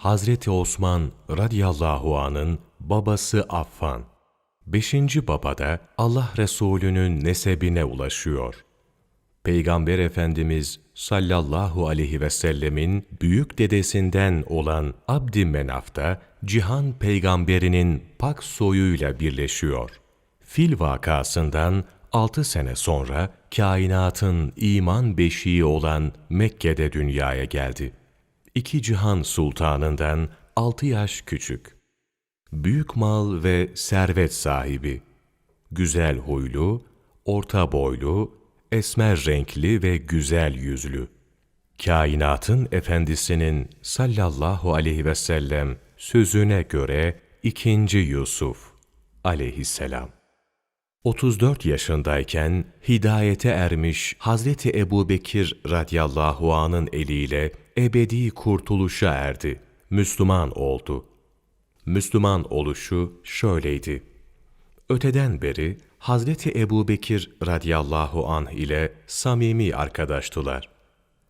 Hazreti Osman radıyallahu anın babası Affan. Beşinci baba da Allah Resulü'nün nesebine ulaşıyor. Peygamber Efendimiz sallallahu aleyhi ve sellemin büyük dedesinden olan Abdi Menaf da Cihan peygamberinin pak soyuyla birleşiyor. Fil vakasından 6 sene sonra kainatın iman beşiği olan Mekke'de dünyaya geldi. İki cihan sultanından 6 yaş küçük. Büyük mal ve servet sahibi. Güzel huylu, orta boylu, esmer renkli ve güzel yüzlü. Kainatın efendisinin sallallahu aleyhi ve sellem sözüne göre ikinci Yusuf aleyhisselam. 34 yaşındayken hidayete ermiş Hazreti Ebubekir radıyallahu anın eliyle ebedi kurtuluşa erdi. Müslüman oldu. Müslüman oluşu şöyleydi. Öteden beri Hazreti Ebubekir radıyallahu anh ile samimi arkadaştılar.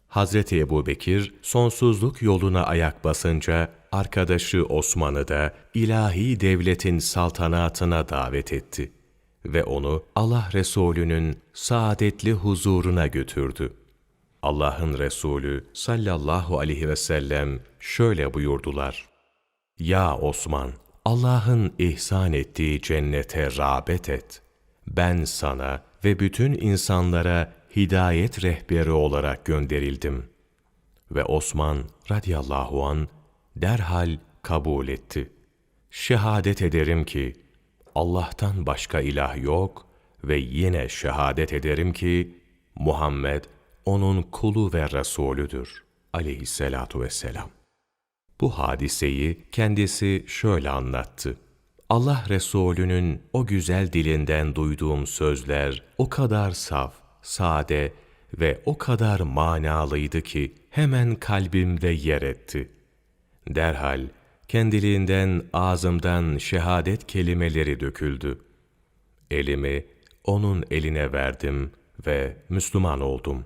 Hazreti Ebubekir sonsuzluk yoluna ayak basınca arkadaşı Osman'ı da ilahi devletin saltanatına davet etti ve onu Allah Resulü'nün saadetli huzuruna götürdü. Allah'ın Resulü sallallahu aleyhi ve sellem şöyle buyurdular. Ya Osman, Allah'ın ihsan ettiği cennete rağbet et. Ben sana ve bütün insanlara hidayet rehberi olarak gönderildim. Ve Osman radıyallahu an derhal kabul etti. Şehadet ederim ki Allah'tan başka ilah yok ve yine şehadet ederim ki Muhammed onun kulu ve Resulüdür aleyhissalatu vesselam. Bu hadiseyi kendisi şöyle anlattı. Allah Resulü'nün o güzel dilinden duyduğum sözler o kadar saf, sade ve o kadar manalıydı ki hemen kalbimde yer etti. Derhal kendiliğinden ağzımdan şehadet kelimeleri döküldü. Elimi onun eline verdim ve Müslüman oldum.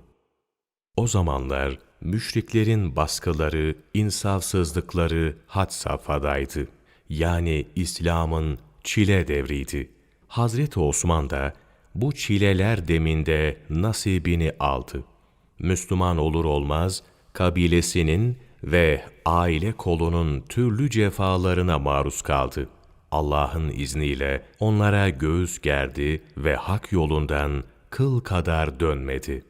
O zamanlar müşriklerin baskıları, insafsızlıkları had safhadaydı. Yani İslam'ın çile devriydi. Hazreti Osman da bu çileler deminde nasibini aldı. Müslüman olur olmaz kabilesinin ve aile kolunun türlü cefalarına maruz kaldı. Allah'ın izniyle onlara göğüs gerdi ve hak yolundan kıl kadar dönmedi.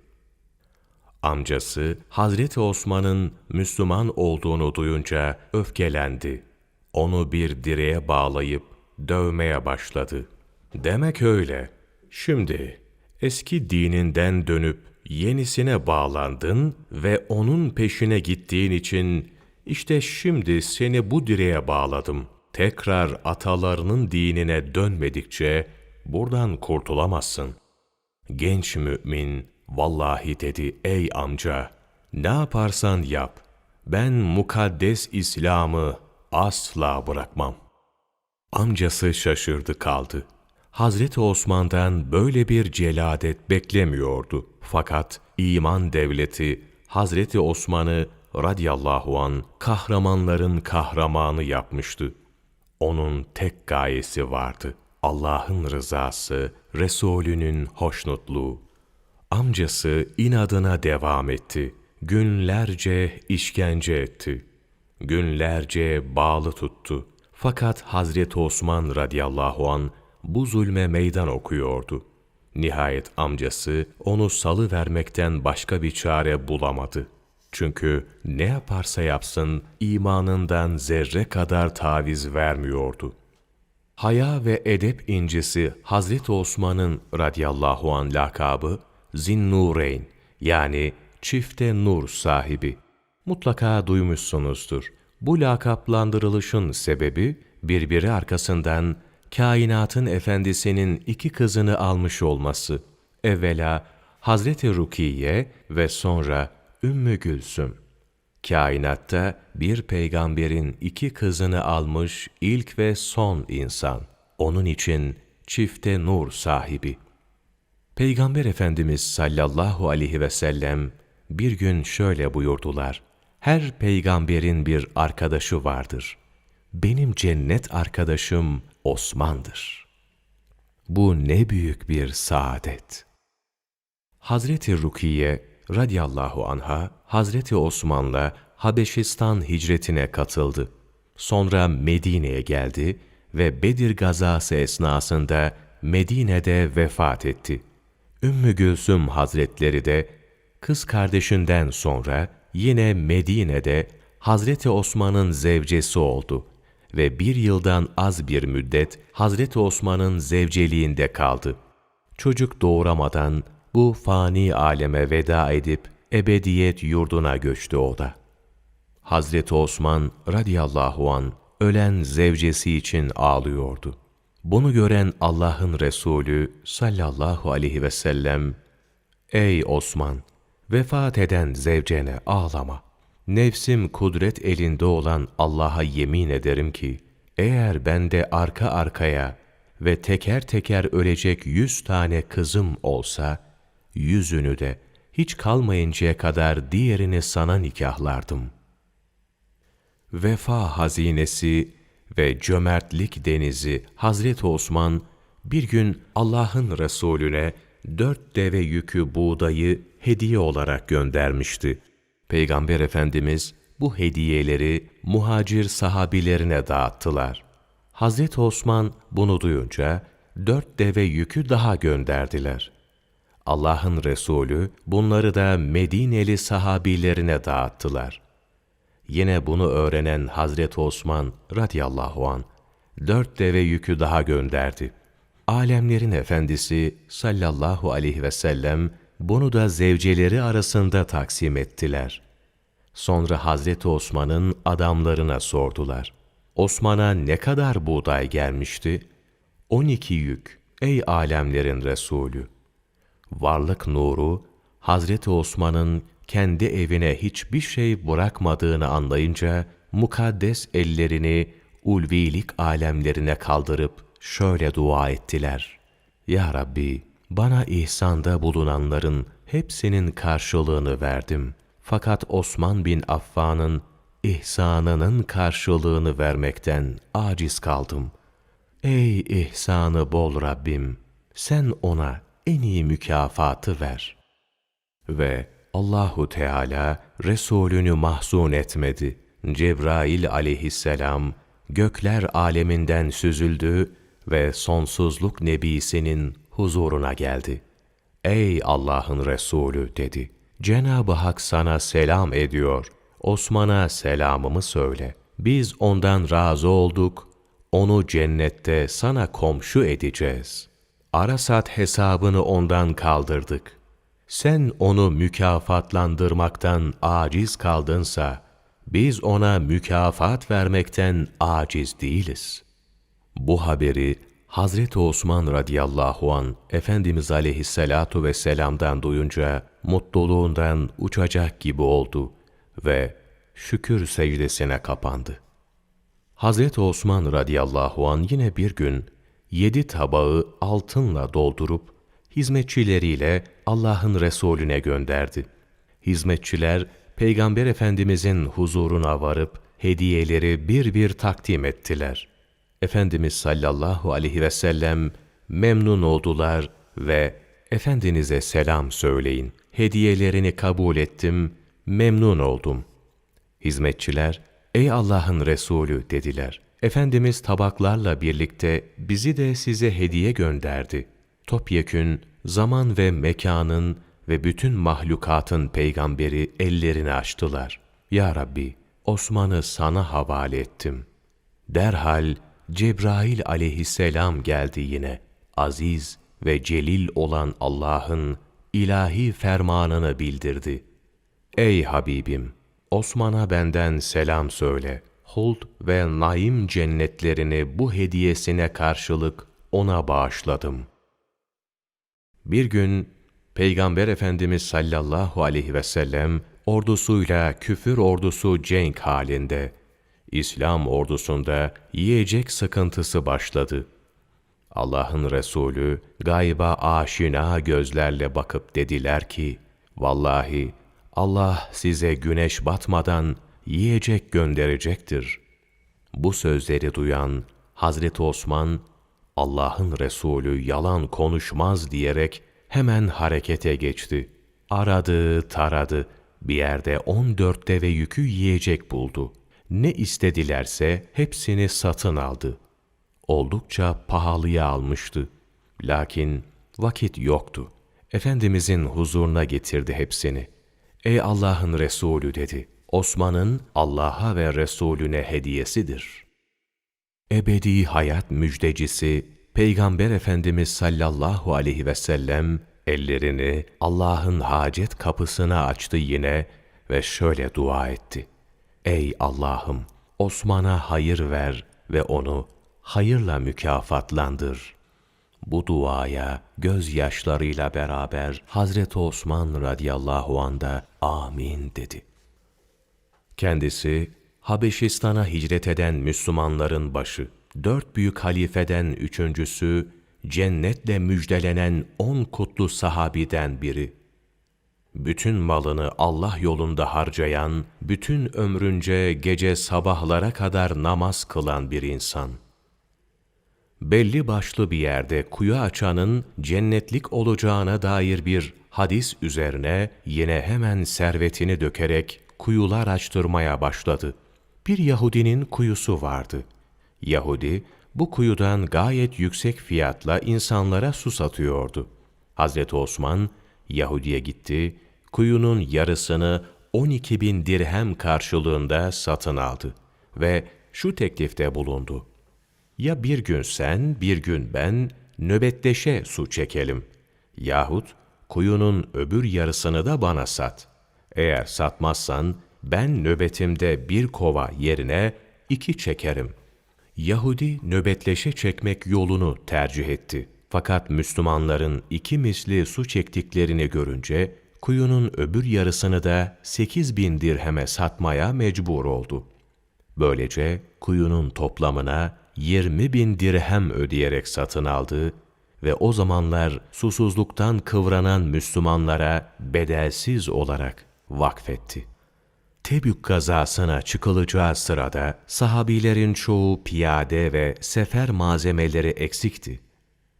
Amcası Hazreti Osman'ın Müslüman olduğunu duyunca öfkelendi. Onu bir direğe bağlayıp dövmeye başladı. Demek öyle. Şimdi eski dininden dönüp yenisine bağlandın ve onun peşine gittiğin için işte şimdi seni bu direğe bağladım. Tekrar atalarının dinine dönmedikçe buradan kurtulamazsın. Genç mümin vallahi dedi ey amca ne yaparsan yap ben mukaddes İslam'ı asla bırakmam. Amcası şaşırdı kaldı. Hazreti Osman'dan böyle bir celadet beklemiyordu. Fakat iman devleti Hazreti Osman'ı radiyallahu an kahramanların kahramanı yapmıştı. Onun tek gayesi vardı. Allah'ın rızası, Resulünün hoşnutluğu. Amcası inadına devam etti. Günlerce işkence etti. Günlerce bağlı tuttu. Fakat Hazreti Osman radıyallahu an bu zulme meydan okuyordu. Nihayet amcası onu salı vermekten başka bir çare bulamadı. Çünkü ne yaparsa yapsın imanından zerre kadar taviz vermiyordu. Haya ve edep incisi Hazreti Osman'ın radıyallahu an lakabı Zinnureyn yani çifte nur sahibi. Mutlaka duymuşsunuzdur. Bu lakaplandırılışın sebebi birbiri arkasından kainatın efendisinin iki kızını almış olması. Evvela Hazreti Rukiye ve sonra Ümmü Gülsüm. Kainatta bir peygamberin iki kızını almış ilk ve son insan. Onun için çifte nur sahibi. Peygamber Efendimiz sallallahu aleyhi ve sellem bir gün şöyle buyurdular. Her peygamberin bir arkadaşı vardır. Benim cennet arkadaşım Osman'dır. Bu ne büyük bir saadet. Hazreti Rukiye radıyallahu anha Hazreti Osman'la Habeşistan hicretine katıldı. Sonra Medine'ye geldi ve Bedir gazası esnasında Medine'de vefat etti. Ümmü Gülsüm Hazretleri de kız kardeşinden sonra yine Medine'de Hazreti Osman'ın zevcesi oldu ve bir yıldan az bir müddet Hazreti Osman'ın zevceliğinde kaldı. Çocuk doğuramadan bu fani aleme veda edip ebediyet yurduna göçtü o da. Hazreti Osman radıyallahu an ölen zevcesi için ağlıyordu. Bunu gören Allah'ın Resulü sallallahu aleyhi ve sellem, Ey Osman! Vefat eden zevcene ağlama. Nefsim kudret elinde olan Allah'a yemin ederim ki, eğer bende arka arkaya ve teker teker ölecek yüz tane kızım olsa, yüzünü de hiç kalmayıncaya kadar diğerini sana nikahlardım. Vefa hazinesi ve cömertlik denizi Hazreti Osman bir gün Allah'ın Resulüne dört deve yükü buğdayı hediye olarak göndermişti. Peygamber Efendimiz bu hediyeleri muhacir sahabilerine dağıttılar. Hazreti Osman bunu duyunca dört deve yükü daha gönderdiler. Allah'ın Resulü bunları da Medineli sahabilerine dağıttılar. Yine bunu öğrenen Hazreti Osman radıyallahu an dört deve yükü daha gönderdi. Alemlerin efendisi sallallahu aleyhi ve sellem bunu da zevceleri arasında taksim ettiler. Sonra Hazreti Osman'ın adamlarına sordular. Osman'a ne kadar buğday gelmişti? On iki yük, ey alemlerin Resulü! Varlık nuru, Hazreti Osman'ın kendi evine hiçbir şey bırakmadığını anlayınca, mukaddes ellerini ulvilik alemlerine kaldırıp şöyle dua ettiler. Ya Rabbi, bana ihsanda bulunanların hepsinin karşılığını verdim. Fakat Osman bin Affan'ın ihsanının karşılığını vermekten aciz kaldım. Ey ihsanı bol Rabbim! Sen ona en iyi mükafatı ver. Ve Allahu Teala Resulünü mahzun etmedi. Cebrail aleyhisselam gökler aleminden süzüldü ve sonsuzluk nebisinin huzuruna geldi. Ey Allah'ın Resulü dedi. Cenab-ı Hak sana selam ediyor. Osman'a selamımı söyle. Biz ondan razı olduk. Onu cennette sana komşu edeceğiz. Arasat hesabını ondan kaldırdık. Sen onu mükafatlandırmaktan aciz kaldınsa, biz ona mükafat vermekten aciz değiliz. Bu haberi Hazreti Osman radıyallahu an Efendimiz aleyhissalatu vesselam'dan duyunca mutluluğundan uçacak gibi oldu ve şükür secdesine kapandı. Hazreti Osman radıyallahu an yine bir gün yedi tabağı altınla doldurup hizmetçileriyle Allah'ın Resulüne gönderdi. Hizmetçiler Peygamber Efendimizin huzuruna varıp hediyeleri bir bir takdim ettiler. Efendimiz sallallahu aleyhi ve sellem memnun oldular ve Efendinize selam söyleyin. Hediyelerini kabul ettim, memnun oldum. Hizmetçiler, ey Allah'ın Resulü dediler. Efendimiz tabaklarla birlikte bizi de size hediye gönderdi. Topyekün zaman ve mekanın ve bütün mahlukatın peygamberi ellerini açtılar. Ya Rabbi, Osman'ı sana havale ettim. Derhal Cebrail aleyhisselam geldi yine. Aziz ve celil olan Allah'ın ilahi fermanını bildirdi. Ey Habibim! Osman'a benden selam söyle. Huld ve naim cennetlerini bu hediyesine karşılık ona bağışladım. Bir gün Peygamber Efendimiz sallallahu aleyhi ve sellem ordusuyla küfür ordusu cenk halinde. İslam ordusunda yiyecek sıkıntısı başladı. Allah'ın Resulü gayba aşina gözlerle bakıp dediler ki, Vallahi Allah size güneş batmadan yiyecek gönderecektir. Bu sözleri duyan Hazreti Osman, Allah'ın Resulü yalan konuşmaz diyerek hemen harekete geçti. Aradı, taradı, bir yerde on dört deve yükü yiyecek buldu. Ne istedilerse hepsini satın aldı. Oldukça pahalıya almıştı. Lakin vakit yoktu. Efendimizin huzuruna getirdi hepsini. Ey Allah'ın Resulü dedi. Osman'ın Allah'a ve Resulüne hediyesidir. Ebedi hayat müjdecisi Peygamber Efendimiz sallallahu aleyhi ve sellem ellerini Allah'ın hacet kapısına açtı yine ve şöyle dua etti. Ey Allah'ım Osman'a hayır ver ve onu hayırla mükafatlandır. Bu duaya gözyaşlarıyla beraber Hazreti Osman radıyallahu anh da amin dedi. Kendisi Habeşistan'a hicret eden Müslümanların başı, dört büyük halifeden üçüncüsü, cennetle müjdelenen on kutlu sahabiden biri. Bütün malını Allah yolunda harcayan, bütün ömrünce gece sabahlara kadar namaz kılan bir insan. Belli başlı bir yerde kuyu açanın cennetlik olacağına dair bir hadis üzerine yine hemen servetini dökerek kuyular açtırmaya başladı. Bir Yahudinin kuyusu vardı. Yahudi, bu kuyudan gayet yüksek fiyatla insanlara su satıyordu. Hazreti Osman, Yahudi'ye gitti, kuyunun yarısını 12 bin dirhem karşılığında satın aldı ve şu teklifte bulundu. Ya bir gün sen, bir gün ben nöbetleşe su çekelim. Yahut kuyunun öbür yarısını da bana sat. Eğer satmazsan ben nöbetimde bir kova yerine iki çekerim. Yahudi nöbetleşe çekmek yolunu tercih etti. Fakat Müslümanların iki misli su çektiklerini görünce kuyunun öbür yarısını da sekiz bin dirheme satmaya mecbur oldu. Böylece kuyunun toplamına 20 bin dirhem ödeyerek satın aldı ve o zamanlar susuzluktan kıvranan Müslümanlara bedelsiz olarak vakfetti. Tebük gazasına çıkılacağı sırada sahabilerin çoğu piyade ve sefer malzemeleri eksikti.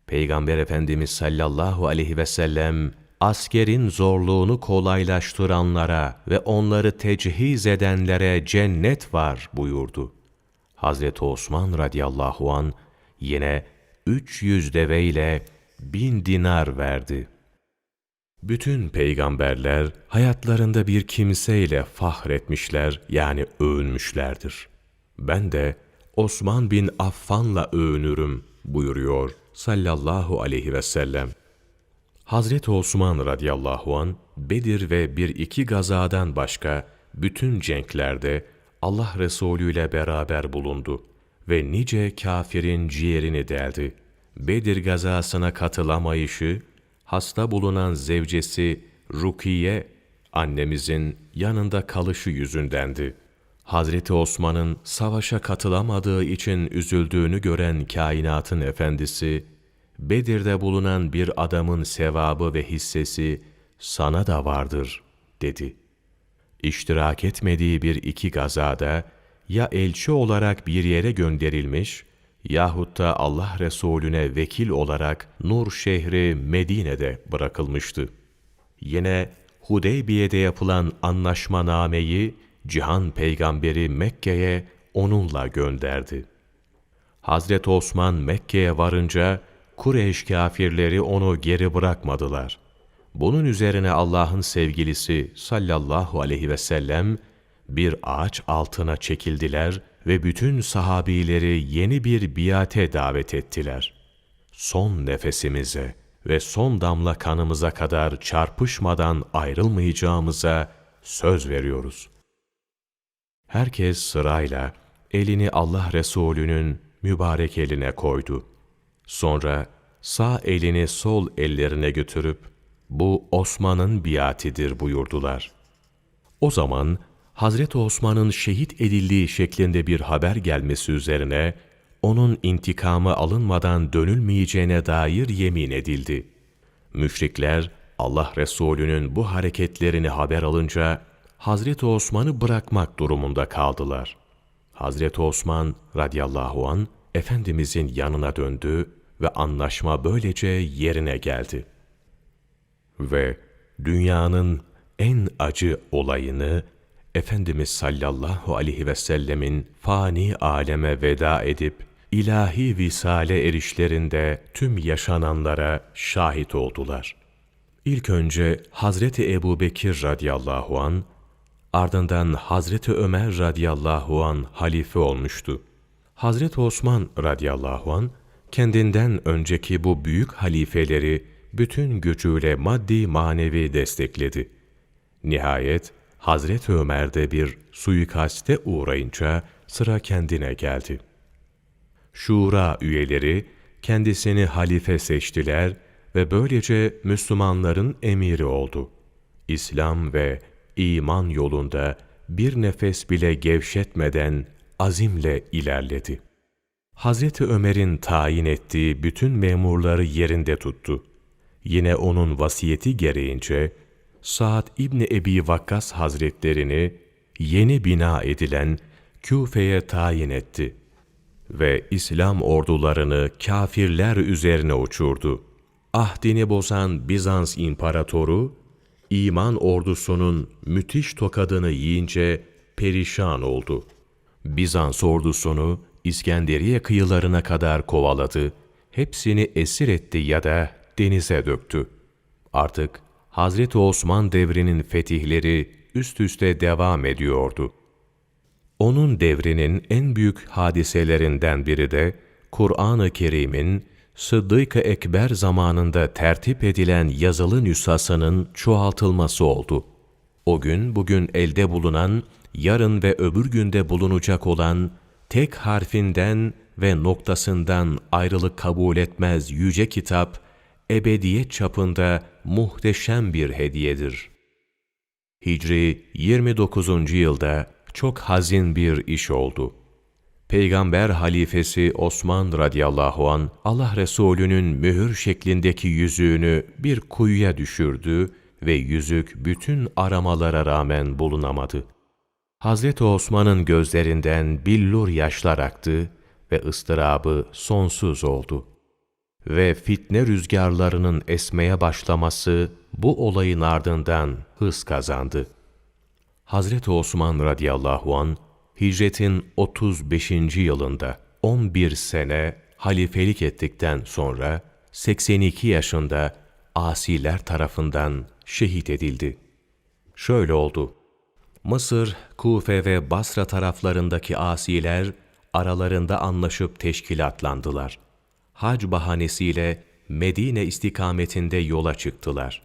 Peygamber Efendimiz sallallahu aleyhi ve sellem askerin zorluğunu kolaylaştıranlara ve onları tecihiz edenlere cennet var buyurdu. Hazreti Osman radıyallahu an yine 300 deve ile bin dinar verdi. Bütün peygamberler hayatlarında bir kimseyle fahretmişler yani övünmüşlerdir. Ben de Osman bin Affan'la övünürüm buyuruyor sallallahu aleyhi ve sellem. Hazreti Osman radıyallahu an Bedir ve bir iki gazadan başka bütün cenklerde Allah Resulü ile beraber bulundu ve nice kafirin ciğerini deldi. Bedir gazasına katılamayışı, hasta bulunan zevcesi Rukiye, annemizin yanında kalışı yüzündendi. Hazreti Osman'ın savaşa katılamadığı için üzüldüğünü gören kainatın efendisi, Bedir'de bulunan bir adamın sevabı ve hissesi sana da vardır, dedi.'' iştirak etmediği bir iki gazada ya elçi olarak bir yere gönderilmiş yahut da Allah Resulüne vekil olarak Nur şehri Medine'de bırakılmıştı. Yine Hudeybiye'de yapılan anlaşmanameyi Cihan peygamberi Mekke'ye onunla gönderdi. Hazreti Osman Mekke'ye varınca Kureyş kafirleri onu geri bırakmadılar. Bunun üzerine Allah'ın sevgilisi sallallahu aleyhi ve sellem bir ağaç altına çekildiler ve bütün sahabileri yeni bir biate davet ettiler. Son nefesimize ve son damla kanımıza kadar çarpışmadan ayrılmayacağımıza söz veriyoruz. Herkes sırayla elini Allah Resulü'nün mübarek eline koydu. Sonra sağ elini sol ellerine götürüp bu Osman'ın biatidir buyurdular. O zaman Hazreti Osman'ın şehit edildiği şeklinde bir haber gelmesi üzerine onun intikamı alınmadan dönülmeyeceğine dair yemin edildi. Müşrikler Allah Resulü'nün bu hareketlerini haber alınca Hazreti Osman'ı bırakmak durumunda kaldılar. Hazreti Osman radıyallahu an Efendimizin yanına döndü ve anlaşma böylece yerine geldi. Ve dünyanın en acı olayını Efendimiz sallallahu aleyhi ve sellemin fani aleme veda edip ilahi visale erişlerinde tüm yaşananlara şahit oldular. İlk önce Hazreti Ebu Bekir radıyallahu an, ardından Hazreti Ömer radıyallahu an halife olmuştu. Hazreti Osman radıyallahu an kendinden önceki bu büyük halifeleri bütün gücüyle maddi manevi destekledi. Nihayet Hazreti Ömer de bir suikaste uğrayınca sıra kendine geldi. Şura üyeleri kendisini halife seçtiler ve böylece Müslümanların emiri oldu. İslam ve iman yolunda bir nefes bile gevşetmeden azimle ilerledi. Hazreti Ömer'in tayin ettiği bütün memurları yerinde tuttu. Yine onun vasiyeti gereğince Sa'd İbni Ebi Vakkas Hazretlerini yeni bina edilen Küfe'ye tayin etti ve İslam ordularını kafirler üzerine uçurdu. Ahdini bozan Bizans imparatoru, iman ordusunun müthiş tokadını yiyince perişan oldu. Bizans ordusunu İskenderiye kıyılarına kadar kovaladı, hepsini esir etti ya da denize döktü. Artık Hazreti Osman devrinin fetihleri üst üste devam ediyordu. Onun devrinin en büyük hadiselerinden biri de Kur'an-ı Kerim'in Sıddık-ı Ekber zamanında tertip edilen yazılı nüshasının çoğaltılması oldu. O gün bugün elde bulunan, yarın ve öbür günde bulunacak olan tek harfinden ve noktasından ayrılık kabul etmez yüce kitap, ebediyet çapında muhteşem bir hediyedir. Hicri 29. yılda çok hazin bir iş oldu. Peygamber halifesi Osman radıyallahu an Allah Resulü'nün mühür şeklindeki yüzüğünü bir kuyuya düşürdü ve yüzük bütün aramalara rağmen bulunamadı. Hazreti Osman'ın gözlerinden billur yaşlar aktı ve ıstırabı sonsuz oldu. Ve fitne rüzgarlarının esmeye başlaması bu olayın ardından hız kazandı. Hazreti Osman radıyallahu an hicretin 35. yılında 11 sene halifelik ettikten sonra 82 yaşında asiler tarafından şehit edildi. Şöyle oldu. Mısır, Kufe ve Basra taraflarındaki asiler aralarında anlaşıp teşkilatlandılar. Hac bahanesiyle Medine istikametinde yola çıktılar.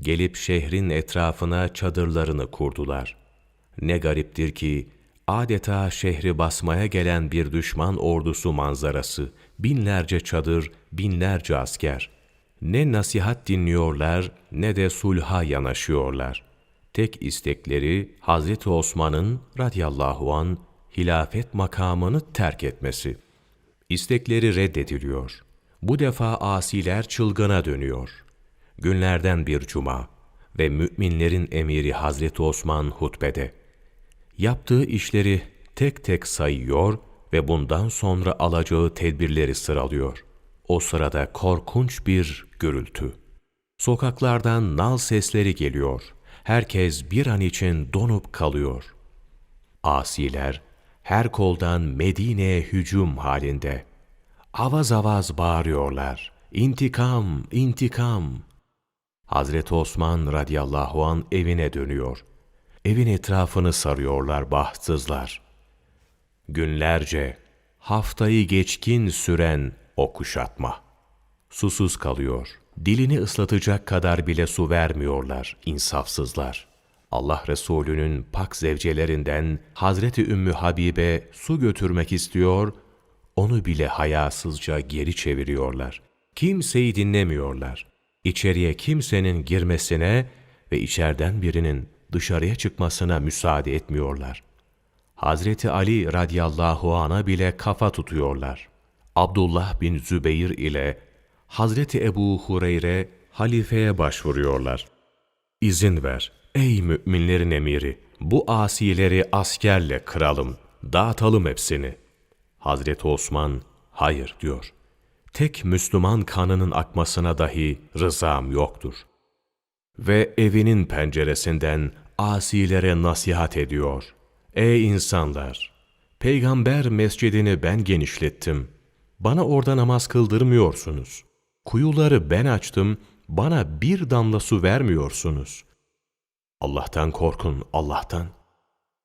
Gelip şehrin etrafına çadırlarını kurdular. Ne gariptir ki adeta şehri basmaya gelen bir düşman ordusu manzarası, binlerce çadır, binlerce asker. Ne nasihat dinliyorlar ne de sulha yanaşıyorlar. Tek istekleri Hazreti Osman'ın radıyallahu an hilafet makamını terk etmesi. İstekleri reddediliyor. Bu defa asiler çılgına dönüyor. Günlerden bir cuma ve müminlerin emiri Hazreti Osman hutbede. Yaptığı işleri tek tek sayıyor ve bundan sonra alacağı tedbirleri sıralıyor. O sırada korkunç bir gürültü. Sokaklardan nal sesleri geliyor. Herkes bir an için donup kalıyor. Asiler her koldan Medine'ye hücum halinde. Avaz avaz bağırıyorlar. İntikam, intikam. Hazreti Osman radıyallahu an evine dönüyor. Evin etrafını sarıyorlar bahtsızlar. Günlerce, haftayı geçkin süren o kuşatma. Susuz kalıyor. Dilini ıslatacak kadar bile su vermiyorlar insafsızlar. Allah Resulü'nün pak zevcelerinden Hazreti Ümmü Habibe su götürmek istiyor, onu bile hayasızca geri çeviriyorlar. Kimseyi dinlemiyorlar. İçeriye kimsenin girmesine ve içeriden birinin dışarıya çıkmasına müsaade etmiyorlar. Hazreti Ali radıyallahu an'a bile kafa tutuyorlar. Abdullah bin Zübeyir ile Hazreti Ebu Hureyre halifeye başvuruyorlar. İzin ver, ey müminlerin emiri, bu asileri askerle kıralım, dağıtalım hepsini. Hazreti Osman, hayır diyor. Tek Müslüman kanının akmasına dahi rızam yoktur. Ve evinin penceresinden asilere nasihat ediyor. Ey insanlar! Peygamber mescidini ben genişlettim. Bana orada namaz kıldırmıyorsunuz. Kuyuları ben açtım, bana bir damla su vermiyorsunuz. Allah'tan korkun, Allah'tan.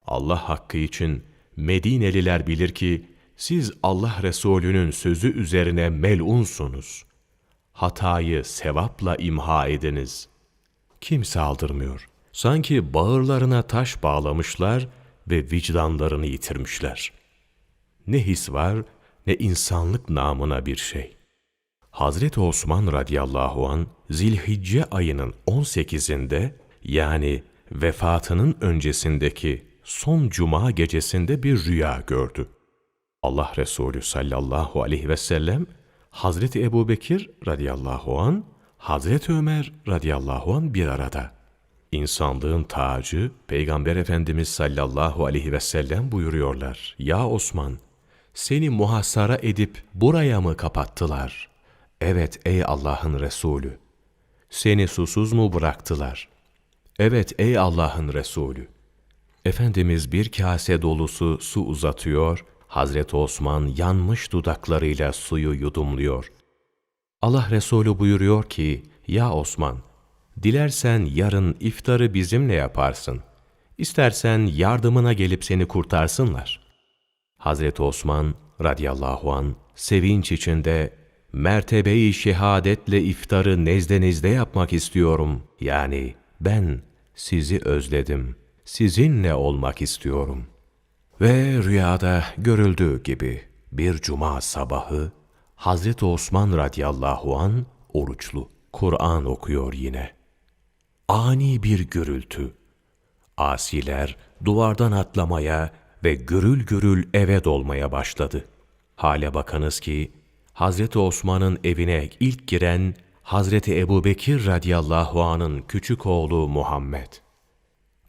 Allah hakkı için Medineliler bilir ki siz Allah Resulü'nün sözü üzerine melunsunuz. Hatayı sevapla imha ediniz. Kimse aldırmıyor. Sanki bağırlarına taş bağlamışlar ve vicdanlarını yitirmişler. Ne his var ne insanlık namına bir şey. Hazreti Osman radıyallahu an Zilhicce ayının 18'inde yani vefatının öncesindeki son cuma gecesinde bir rüya gördü. Allah Resulü sallallahu aleyhi ve sellem Hazreti Ebubekir radıyallahu an Hazreti Ömer radıyallahu an bir arada. İnsanlığın tacı Peygamber Efendimiz sallallahu aleyhi ve sellem buyuruyorlar. Ya Osman, seni muhasara edip buraya mı kapattılar? Evet ey Allah'ın Resulü. Seni susuz mu bıraktılar? Evet ey Allah'ın Resulü. Efendimiz bir kase dolusu su uzatıyor, Hazreti Osman yanmış dudaklarıyla suyu yudumluyor. Allah Resulü buyuruyor ki, Ya Osman, dilersen yarın iftarı bizimle yaparsın. İstersen yardımına gelip seni kurtarsınlar. Hazreti Osman radıyallahu an sevinç içinde mertebeyi şehadetle iftarı nezdenizde yapmak istiyorum. Yani ben sizi özledim. Sizinle olmak istiyorum. Ve rüyada görüldüğü gibi bir cuma sabahı Hazreti Osman radıyallahu an oruçlu. Kur'an okuyor yine. Ani bir gürültü. Asiler duvardan atlamaya ve gürül gürül eve dolmaya başladı. Hale bakınız ki Hazreti Osman'ın evine ilk giren Hazreti Ebubekir radıyallahu anın küçük oğlu Muhammed.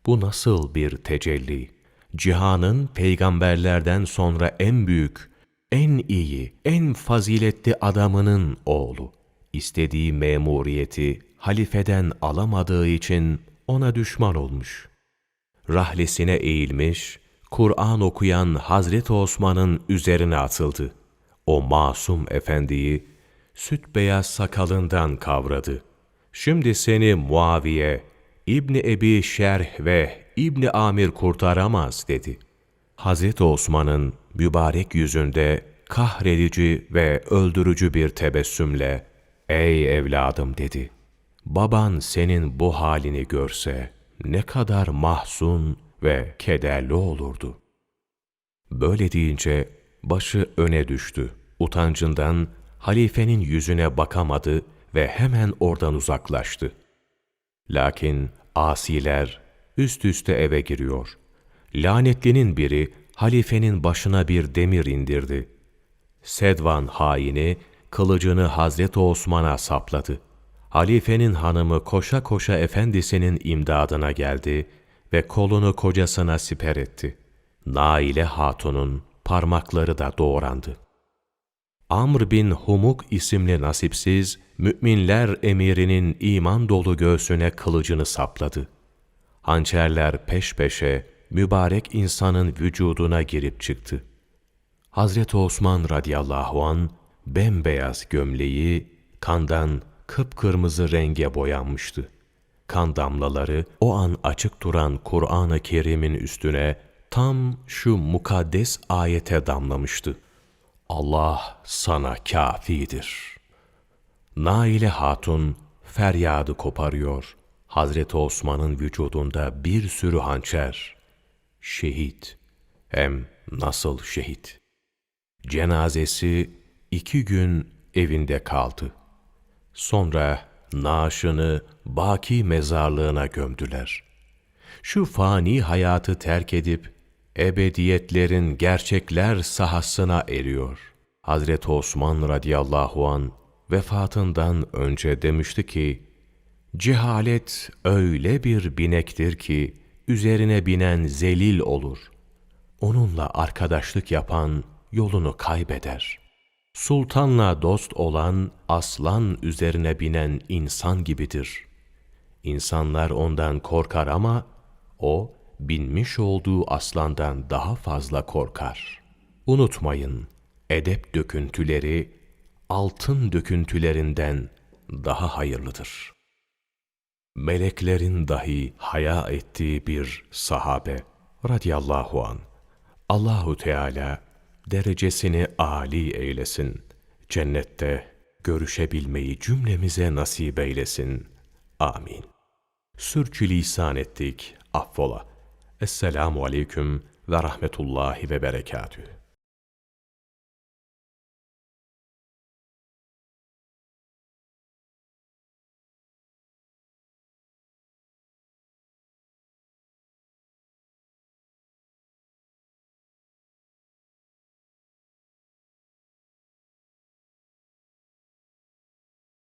Bu nasıl bir tecelli? Cihanın peygamberlerden sonra en büyük, en iyi, en faziletli adamının oğlu. İstediği memuriyeti halifeden alamadığı için ona düşman olmuş. Rahlesine eğilmiş, Kur'an okuyan Hazreti Osman'ın üzerine atıldı. O masum efendiyi süt beyaz sakalından kavradı. Şimdi seni Muaviye, İbni Ebi Şerh ve İbni Amir kurtaramaz dedi. Hazreti Osman'ın mübarek yüzünde kahredici ve öldürücü bir tebessümle, ''Ey evladım'' dedi. ''Baban senin bu halini görse ne kadar mahzun ve kederli olurdu.'' Böyle deyince başı öne düştü. Utancından halifenin yüzüne bakamadı ve hemen oradan uzaklaştı. Lakin asiler üst üste eve giriyor. Lanetlinin biri halifenin başına bir demir indirdi. Sedvan haini kılıcını Hazreti Osman'a sapladı. Halifenin hanımı koşa koşa efendisinin imdadına geldi ve kolunu kocasına siper etti. Naile Hatun'un parmakları da doğrandı. Amr bin Humuk isimli nasipsiz, müminler emirinin iman dolu göğsüne kılıcını sapladı. Hançerler peş peşe mübarek insanın vücuduna girip çıktı. Hazreti Osman radıyallahu an bembeyaz gömleği kandan kıpkırmızı renge boyanmıştı. Kan damlaları o an açık duran Kur'an-ı Kerim'in üstüne tam şu mukaddes ayete damlamıştı. Allah sana kafidir. Naile Hatun feryadı koparıyor. Hazreti Osman'ın vücudunda bir sürü hançer. Şehit. Hem nasıl şehit? Cenazesi iki gün evinde kaldı. Sonra naaşını baki mezarlığına gömdüler. Şu fani hayatı terk edip ebediyetlerin gerçekler sahasına eriyor. Hazreti Osman radıyallahu an vefatından önce demişti ki, Cehalet öyle bir binektir ki üzerine binen zelil olur. Onunla arkadaşlık yapan yolunu kaybeder. Sultanla dost olan aslan üzerine binen insan gibidir. İnsanlar ondan korkar ama o binmiş olduğu aslandan daha fazla korkar. Unutmayın, edep döküntüleri altın döküntülerinden daha hayırlıdır. Meleklerin dahi haya ettiği bir sahabe radıyallahu an. Allahu Teala derecesini âli eylesin. Cennette görüşebilmeyi cümlemize nasip eylesin. Amin. Sürçülisan ettik, affola. Esselamu aleyküm ve rahmetullahi ve berekatühü.